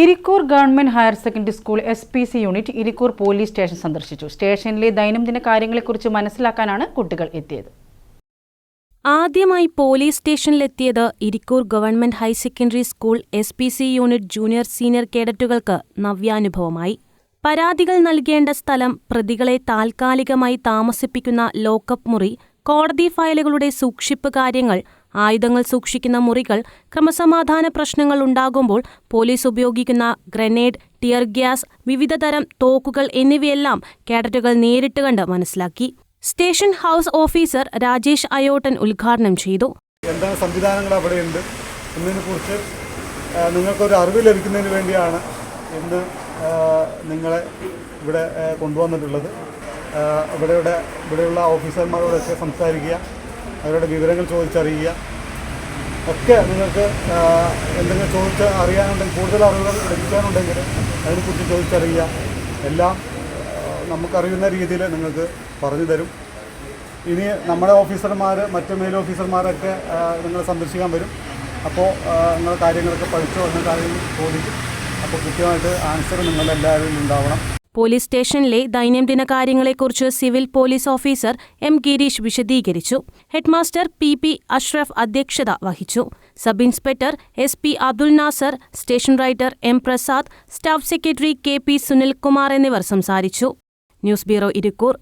Irikkur government higher secondary school S P C unit Irikkur police station സന്ദർശിച്ചു. സ്റ്റേഷനിലെ ദൈനംദിന കാര്യങ്ങളെക്കുറിച്ച് മനസ്സിലാക്കാനാണ് കുട്ടികൾ എത്തിയത്. ആദ്യമായി police സ്റ്റേഷനിലെത്തിയത് Irikkur government higher secondary school S P C unit junior senior കേഡറ്റുകൾക്ക് നവ്യാനുഭവമായി. പരാതികൾ നൽകേണ്ട സ്ഥലം പ്രതികളെ താൽക്കാലികമായി താമസിപ്പിക്കുന്ന ലോക്കപ്പ് മുറി കോടതി ഫയലുകളുടെ സൂക്ഷിപ്പ് കാര്യങ്ങൾ ആയുധങ്ങൾ സൂക്ഷിക്കുന്ന മുറികൾ ക്രമസമാധാന പ്രശ്നങ്ങൾ ഉണ്ടാകുമ്പോൾ പോലീസ് ഉപയോഗിക്കുന്ന ഗ്രനേഡ് ടിയർ ഗ്യാസ് വിവിധതരം തോക്കുകൾ എന്നിവയെല്ലാം കേഡറ്റുകൾ നേരിട്ട് കണ്ട് മനസ്സിലാക്കി. Station house officer Rajesh Ayottan ഉദ്ഘാടനം ചെയ്തു. എന്താണ് സംവിധാനങ്ങൾ അവിടെയുണ്ട്? എന്നതിനെക്കുറിച്ച് നിങ്ങൾക്കൊരു അറിവ് ലഭിക്കുന്നതിന് വേണ്ടിയാണ് ഇന്ന് നിങ്ങളെ ഇവിടെ കൊണ്ടുവന്നിട്ടുള്ളത്. ഇവിടെയുടെ ഇവിടെയുള്ള ഓഫീസർമാരോടൊക്കെ സംസാരിക്കുക അവരുടെ വിവരങ്ങൾ ചോദിച്ചറിയുക. ഒക്കെ നിങ്ങൾക്ക് എന്തെങ്കിലും ചോദിച്ച് അറിയാനുണ്ടെങ്കിൽ കൂടുതൽ അറിവുകൾ ലഭിക്കാനുണ്ടെങ്കിൽ അതിനെക്കുറിച്ച് ചോദിച്ചറിയുക. എല്ലാം നമുക്കറിയുന്ന രീതിയിൽ നിങ്ങൾക്ക് പറഞ്ഞു തരും. ഇനി നമ്മുടെ ഓഫീസർമാർ മറ്റ് മെയിൽ ഓഫീസർമാരൊക്കെ നിങ്ങളെ സന്ദർശിക്കാൻ വരും. അപ്പോൾ നിങ്ങൾ കാര്യങ്ങളൊക്കെ പഠിച്ചോ എന്ന കാര്യങ്ങൾ ചോദിക്കും. അപ്പോൾ കൃത്യമായിട്ട് ആൻസർ നിങ്ങളെല്ലാവരും ഉണ്ടാവണം. പോലീസ് സ്റ്റേഷനിലെ ദൈനംദിന കാര്യങ്ങളെക്കുറിച്ച് civil police officer M Girish വിശദീകരിച്ചു. ഹെഡ്മാസ്റ്റർ പി പി അഷ്റഫ് അധ്യക്ഷത വഹിച്ചു. Sub inspector S P Abdul Nasser station writer M Prasad staff secretary K P Sunilkumar എന്നിവർ സംസാരിച്ചു. News bureau Irikkur.